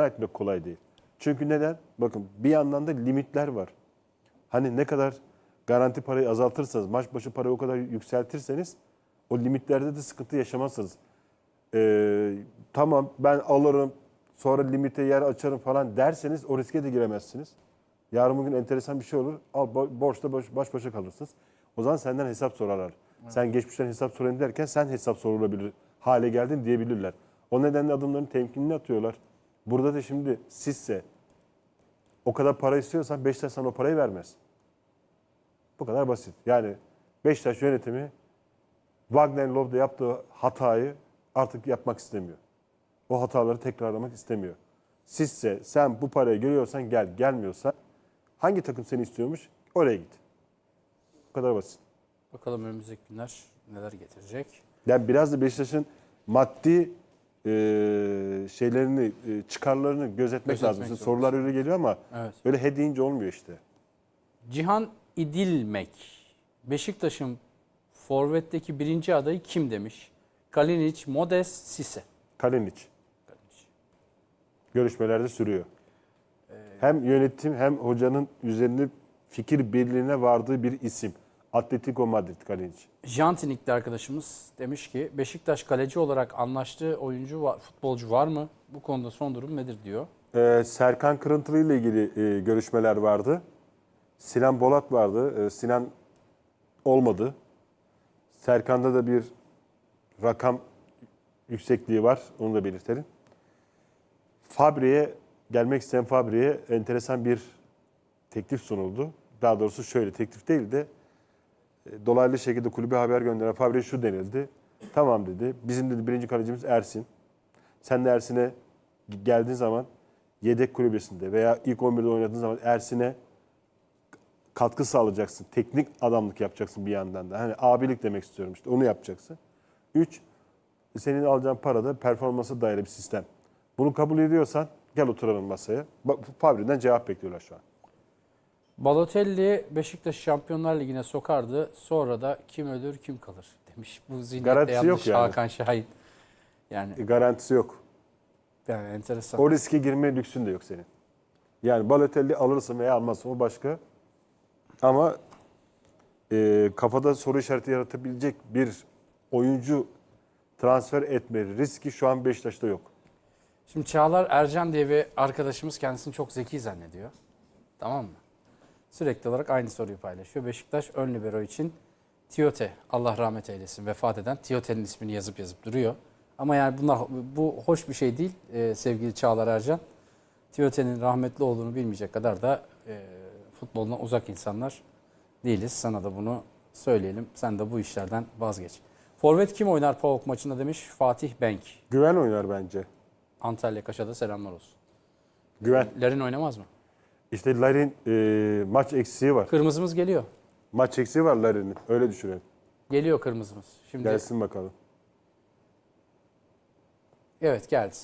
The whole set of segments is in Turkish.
etmek kolay değil. Çünkü neden? Bakın bir yandan da limitler var. Hani ne kadar garanti parayı azaltırsanız, maç başı parayı o kadar yükseltirseniz o limitlerde de sıkıntı yaşamazsınız. Ee, tamam ben alırım, sonra limite yer açarım falan derseniz o riske de giremezsiniz. Yarın bugün enteresan bir şey olur. Al bo- borçta baş, baş başa kalırsınız. O zaman senden hesap sorarlar. Sen geçmişten hesap sorayım derken sen hesap sorulabilir hale geldin diyebilirler. O nedenle adımlarını temkinli atıyorlar. Burada da şimdi sizse o kadar para istiyorsan Beşiktaş sana o parayı vermez. Bu kadar basit. Yani Beşiktaş yönetimi Wagner Love'da yaptığı hatayı artık yapmak istemiyor. O hataları tekrarlamak istemiyor. Sizse sen bu parayı görüyorsan gel, gelmiyorsa hangi takım seni istiyormuş oraya git. Bu kadar basit. Bakalım önümüzdeki günler neler getirecek. Yani biraz da Beşiktaş'ın maddi e, şeylerini, e, çıkarlarını gözetmek, Gözetmek lazım. zorundasın. Sorular öyle geliyor ama Evet. öyle he deyince olmuyor işte. Cihan İdilmek. Beşiktaş'ın forvetteki birinci adayı kim demiş? Kalinic, Modes, Sise. Kalinic. Kalinic. Görüşmelerde sürüyor. Ee, Hem yönetim hem hocanın üzerinde fikir birliğine vardığı bir isim. Atletico Madrid Kalinic. Jantinik'te arkadaşımız demiş ki Beşiktaş kaleci olarak anlaştığı oyuncu var, futbolcu var mı? Bu konuda son durum nedir diyor. Ee, Serkan Kırıntılı ile ilgili e, görüşmeler vardı. Sinan Bolat vardı. Ee, Sinan olmadı. Serkan'da da bir rakam yüksekliği var. Onu da belirtelim. Fabri'ye gelmek isteyen Fabri'ye enteresan bir teklif sunuldu. Daha doğrusu şöyle teklif değil de dolaylı şekilde kulübe haber gönderen Fabri'ye şu denildi. Tamam dedi. Bizim dedi birinci kalecimiz Ersin. Sen de Ersin'e geldiğin zaman yedek kulübesinde veya ilk 11'de oynadığın zaman Ersin'e katkı sağlayacaksın. Teknik adamlık yapacaksın bir yandan da. Hani abilik demek istiyorum işte onu yapacaksın. Üç, senin alacağın para da performansa dayalı bir sistem. Bunu kabul ediyorsan gel oturalım masaya. Fabri'den cevap bekliyorlar şu an. Balotelli Beşiktaş Şampiyonlar Ligi'ne sokardı. Sonra da kim ölür kim kalır demiş. Bu zihniyette Garantisi yanlış yok yani. Hakan Şahin. Yani, E, garantisi yok. yani enteresan. O riske girme lüksün de yok senin. Yani Balotelli alırsın veya almazsın o başka. Ama e, kafada soru işareti yaratabilecek bir oyuncu transfer etme riski şu an Beşiktaş'ta yok. Şimdi Çağlar Ercan diye bir arkadaşımız kendisini çok zeki zannediyor. Tamam mı? Sürekli olarak aynı soruyu paylaşıyor. Beşiktaş ön libero için Tiote, Allah rahmet eylesin vefat eden Tiote'nin ismini yazıp yazıp duruyor. Ama yani bunlar bu hoş bir şey değil e, sevgili Çağlar Ercan. Tiote'nin rahmetli olduğunu bilmeyecek kadar da e, futboldan uzak insanlar değiliz. Sana da bunu söyleyelim. Sen de bu işlerden vazgeç. Forvet kim oynar PAOK maçında demiş Fatih Benk. Güven oynar bence. Antalya Kaşa'da selamlar olsun. Güven. Larin oynamaz mı? İşte Larin e, maç eksiği var. Kırmızımız geliyor. Maç eksiği var Larin'in. Öyle düşünelim. Geliyor kırmızımız. Şimdi Gelsin bakalım. evet geldi.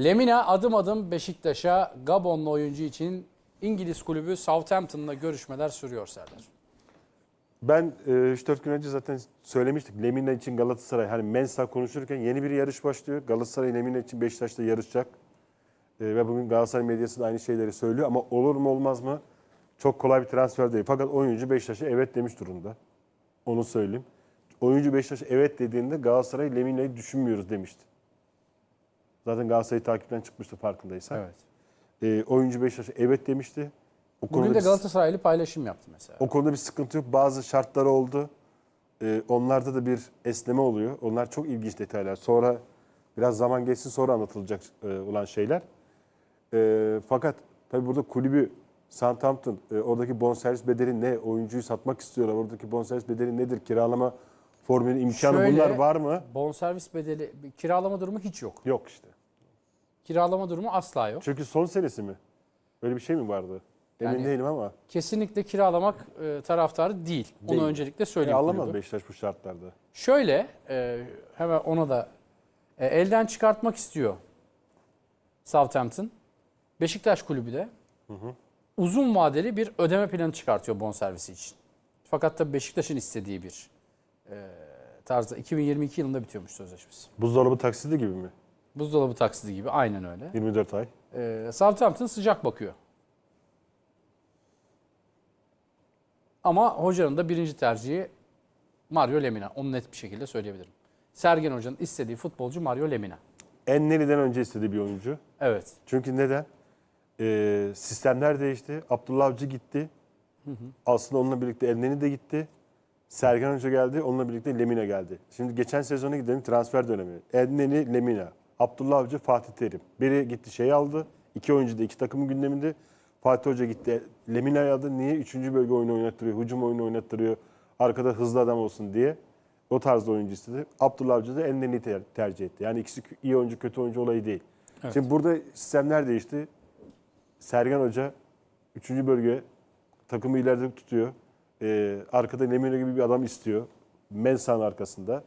Lemina adım adım Beşiktaş'a Gabonlu oyuncu için İngiliz kulübü Southampton'la görüşmeler sürüyor Serdar. Ben e, 3-4 gün önce zaten söylemiştik. Lemina için Galatasaray hani Mensa konuşurken yeni bir yarış başlıyor. Galatasaray Lemina için Beşiktaş'ta yarışacak. E, ve bugün Galatasaray medyası da aynı şeyleri söylüyor ama olur mu olmaz mı? Çok kolay bir transfer değil. Fakat oyuncu Beşiktaş'a evet demiş durumda. Onu söyleyeyim. Oyuncu Beşiktaş evet dediğinde Galatasaray Lemina'yı düşünmüyoruz demişti. Zaten Galatasaray'ı takipten çıkmıştı farkındaysan. Evet. E, oyuncu Beşiktaş evet demişti. O Bugün de bir- Galatasaraylı paylaşım yaptı mesela. o konuda bir sıkıntı yok. Bazı şartlar oldu. Ee, onlarda da bir esneme oluyor. Onlar çok ilginç detaylar. Sonra biraz zaman geçsin sonra anlatılacak e, olan şeyler. E, fakat tabii burada kulübü Southampton, e, oradaki bonservis bedeli ne? Oyuncuyu satmak istiyorlar. Oradaki bonservis bedeli nedir? Kiralama formülü imkanı Şöyle- bunlar var mı? Bonservis bedeli, kiralama durumu hiç yok. Yok işte. Kiralama durumu asla yok. Çünkü son senesi mi? Öyle bir şey mi vardı? Emin Yani- değilim ama. Kesinlikle kiralamak e, taraftarı değil. Onu Değil. öncelikle E, söyleyeyim. alamaz kulübü. Beşiktaş bu şartlarda. Şöyle e, hemen ona da e, elden çıkartmak istiyor Southampton. Beşiktaş kulübü de uzun vadeli bir ödeme planı çıkartıyor bonservisi için. Fakat tabii Beşiktaş'ın istediği bir e, tarzda 2022 yılında bitiyormuş sözleşmesi. Buzdolabı taksidi gibi mi? Buzdolabı taksidi gibi aynen öyle. 24 ay. Ee, Southampton sıcak bakıyor. Ama hocanın da birinci tercihi Mario Lemina. Onu net bir şekilde söyleyebilirim. Sergen Hoca'nın istediği futbolcu Mario Lemina. Enneli'den önce istediği bir oyuncu. Evet. Çünkü neden? Ee, sistemler değişti. Abdullah Avcı gitti. Aslında onunla birlikte Enneli de gitti. Sergen Hoca geldi. Onunla birlikte Lemina geldi. Şimdi geçen sezona gidelim transfer dönemi. Enneli, Lemina. Abdullah Avcı, Fatih Terim. Biri gitti şey aldı. İki oyuncu da iki takımın gündeminde. Fatih Hoca gitti. Lemina'yı aldı. Niye? Üçüncü bölge oyunu oynattırıyor. Hücum oyunu oynattırıyor. Arkada hızlı adam olsun diye. O tarzda oyuncu istedi. Abdullah Avcı da Enneli'yi ter- tercih etti. Yani ikisi iyi oyuncu kötü oyuncu olayı değil. Evet. Şimdi burada sistemler değişti. Sergen Hoca 3. bölge takımı ileride tutuyor. Ee, arkada Lemina gibi bir adam istiyor. Mensah'ın arkasında.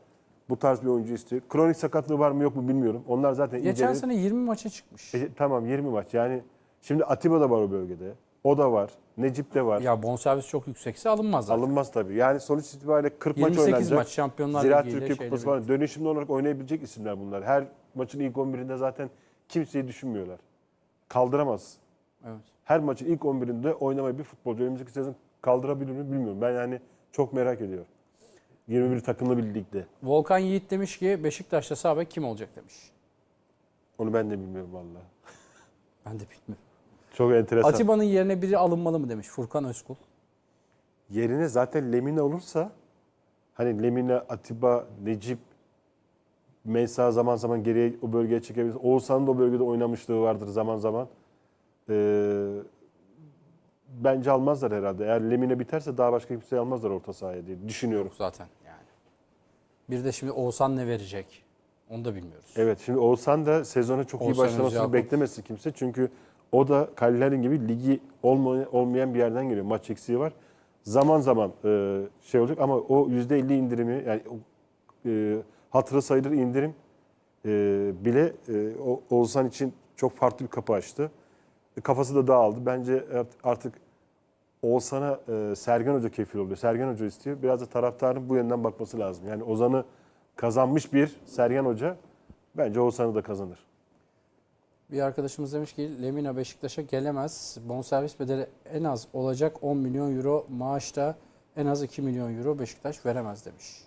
Bu tarz bir oyuncu istiyor. Kronik sakatlığı var mı yok mu bilmiyorum. Onlar zaten Geçen incelenip- sene 20 maça çıkmış. E, tamam 20 maç. Yani şimdi Atiba da var o bölgede. O da var. Necip de var. Ya bonservis çok yüksekse alınmaz zaten. Alınmaz tabii. Yani sonuç itibariyle 40 maç 28 oynanacak. maç Şampiyonlar Ziraat Ligi'yle Türkiye Kupası falan dönüşümlü olarak oynayabilecek isimler bunlar. Her maçın ilk 11'inde zaten kimseyi düşünmüyorlar. Kaldıramaz. Evet. Her maçın ilk 11'inde oynamayı bir futbolcu önümüzdeki sezon kaldırabilir mi bilmiyorum. Ben yani çok merak ediyorum. 21 takımlı bir ligde. Volkan Yiğit demiş ki Beşiktaş'ta sağ bek kim olacak demiş. Onu ben de bilmiyorum vallahi. Ben de bilmiyorum. Çok enteresan. Atiba'nın yerine biri alınmalı mı demiş Furkan Özkul. Yerine zaten Lemina olursa hani Lemina, Atiba, Necip, Mensah zaman zaman geriye o bölgeye çekebilir. Oğuzhan'ın da o bölgede oynamışlığı vardır zaman zaman. Ee, bence almazlar herhalde. Eğer Lemina biterse daha başka kimseyi almazlar orta sahaya diye düşünüyorum. Zaten yani. Bir de şimdi Oğuzhan ne verecek? Onu da bilmiyoruz. Evet şimdi Oğuzhan da sezona çok iyi Oğuzhan başlamasını Özyakup. beklemesin kimse. Çünkü o da Kalilerin gibi ligi olma- olmayan bir yerden geliyor. Maç eksiği var. Zaman zaman e, şey olacak ama o %50 indirimi yani e, hatırı sayılır indirim e, bile e, Oğuzhan için çok farklı bir kapı açtı. Kafası da dağıldı. Bence art- artık Oğuzhan'a e, Sergen Hoca kefil oluyor. Sergen Hoca istiyor. Biraz da taraftarın bu yönden bakması lazım. Yani Ozan'ı kazanmış bir Sergen Hoca bence Oğuzhan'ı da kazanır. Bir arkadaşımız demiş ki Lemina Beşiktaş'a gelemez. Bonservis bedeli en az olacak 10 milyon euro. Maaşta en az 2 milyon euro Beşiktaş veremez demiş.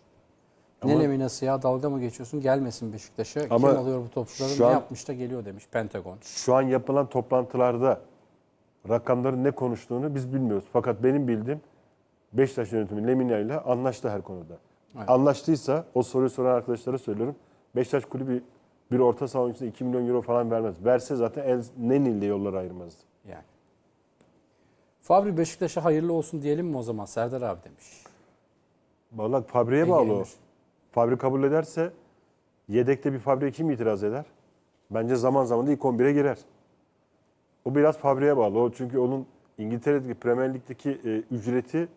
Ama- ne Lemina'sı ya dalga mı geçiyorsun gelmesin Beşiktaş'a. Ama Kim alıyor bu topçuları ne an- yapmış da geliyor demiş Pentagon. Şu an yapılan toplantılarda rakamların ne konuştuğunu biz bilmiyoruz. Fakat benim bildiğim Beşiktaş yönetimi Lemina ile anlaştı her konuda. Evet. Anlaştıysa o soruyu soran arkadaşlara söylüyorum. Beşiktaş kulübü bir orta saha oyuncusuna 2 milyon euro falan vermez. Verse zaten El Neni ile yolları ayırmazdı. Yani. Fabri Beşiktaş'a hayırlı olsun diyelim mi o zaman Serdar abi demiş. Vallahi Fabri'ye bağlı o. Fabri kabul ederse yedekte bir Fabri'ye kim itiraz eder? Bence zaman zaman da ilk 11'e girer. O biraz Fabri'ye bağlı. O çünkü onun İngiltere'deki Premier Lig'deki e, ücreti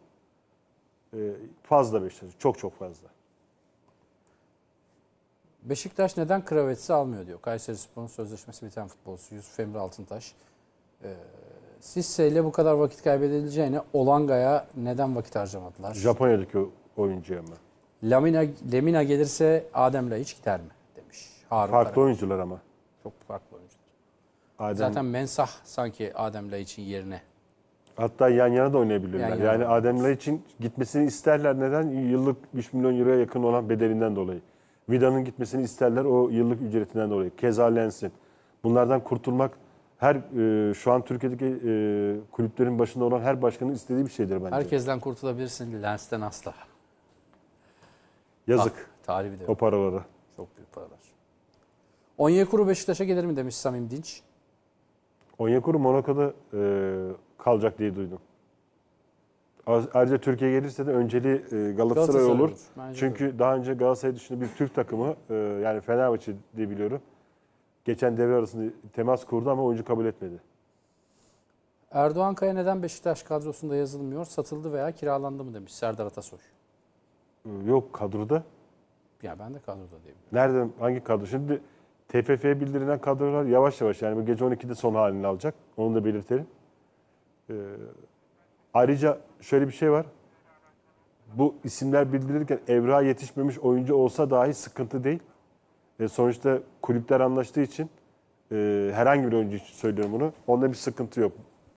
e, fazla Beşiktaş. Çok çok fazla. Beşiktaş neden Kravetsi almıyor diyor. Kayseri Spor'un sözleşmesi biten futbolcusu Yusuf Emre Altıntaş. Ee, Sisse ile bu kadar vakit kaybedileceğine Olanga'ya neden vakit harcamadılar? Japonya'daki o oyuncu ama. Lamina, Lemina gelirse Adem Laiç gider mi? Demiş. Harun Farklı Kara. oyuncular ama. Çok farklı oyuncular. Adem, Zaten Mensah sanki Adem Laiç'in yerine. hatta yan yana da oynayabilirler. Yan yana yani da Adem için gitmesini isterler. Neden? Yıllık 3 milyon euroya yakın olan bedelinden dolayı. Vida'nın gitmesini isterler o yıllık ücretinden dolayı. Keza Lens'in. Bunlardan kurtulmak her e, şu an Türkiye'deki e, kulüplerin başında olan her başkanın istediği bir şeydir bence. Herkesten kurtulabilirsin. Lens'ten asla. Yazık Ah, tarihi de o paraları. Çok büyük paralar. Onyekuru Beşiktaş'a gelir mi demiş Samim Dinç. Onyekuru Monaco'da e, kalacak diye duydum. Ayrıca Türkiye gelirse de önceliği e, Galatasaray, Galatasaray olur. olur. Bence Çünkü daha önce Galatasaray dışında bir Türk takımı e, yani Fenerbahçe diye biliyorum. Geçen devre arasında temas kurdu ama oyuncu kabul etmedi. Erdoğan Kaya neden Beşiktaş kadrosunda yazılmıyor? Satıldı veya kiralandı mı demiş Serdar Atasoy. Yok kadroda. Ya ben de kadroda diyebilirim. Nereden hangi kadro? Şimdi TFF'ye bildirilen kadrolar yavaş yavaş yani bu gece 12'de son halini alacak. Onu da belirtelim. Ee, ayrıca şöyle bir şey var. Bu isimler bildirilirken evrağa yetişmemiş oyuncu olsa dahi sıkıntı değil. E, sonuçta kulüpler anlaştığı için e, herhangi bir oyuncu için söylüyorum bunu. Onda bir sıkıntı yok.